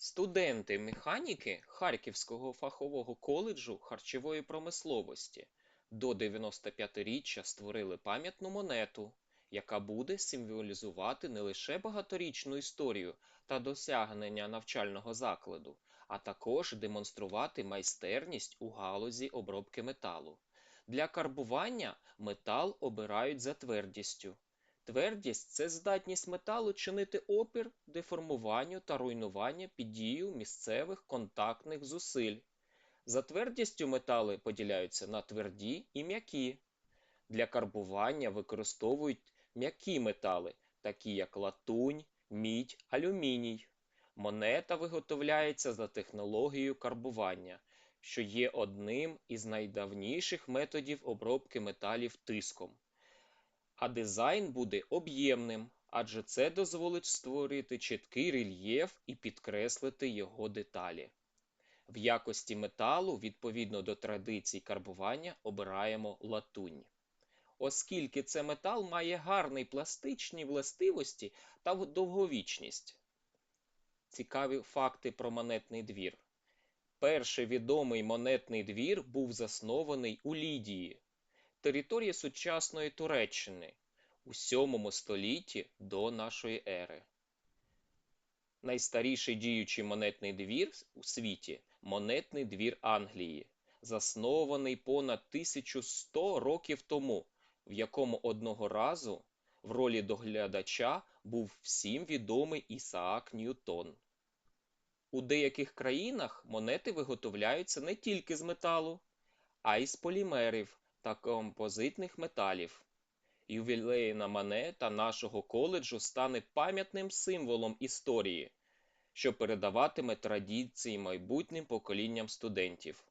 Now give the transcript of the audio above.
студенти механіки Харківського фахового коледжу харчової промисловості до 95-річчя створили пам'ятну монету, яка буде символізувати не лише багаторічну історію та досягнення навчального закладу, а також демонструвати майстерність у галузі обробки металу. Для карбування метал обирають за твердістю. Твердість це здатність металу чинити опір деформуванню та руйнуванню під дією місцевих контактних зусиль. За твердістю метали поділяються на тверді і м'які. Для карбування використовують м'які метали, такі як латунь, мідь, алюміній. Монета виготовляється за технологією карбування, що є одним із найдавніших методів обробки металів тиском. А дизайн буде об'ємним, адже це дозволить створити чіткий рельєф і підкреслити його деталі. В якості металу, відповідно до традицій карбування, обираємо латунь. Оскільки це метал має гарні пластичні властивості та довговічність. Цікаві факти про монетний двір. Перший відомий монетний двір був заснований у Лідії, території сучасної Туреччини у 7 столітті до нашої ери. Найстаріший діючий монетний двір у світі монетний двір Англії, заснований понад 1100 років тому, в якому одного разу в ролі доглядача був всім відомий Ісаак Ньютон. У деяких країнах монети виготовляються не тільки з металу, а й з полімерів та композитних металів. Ювілейна монета нашого коледжу стане пам'ятним символом історії, що передаватиме традиції майбутнім поколінням студентів.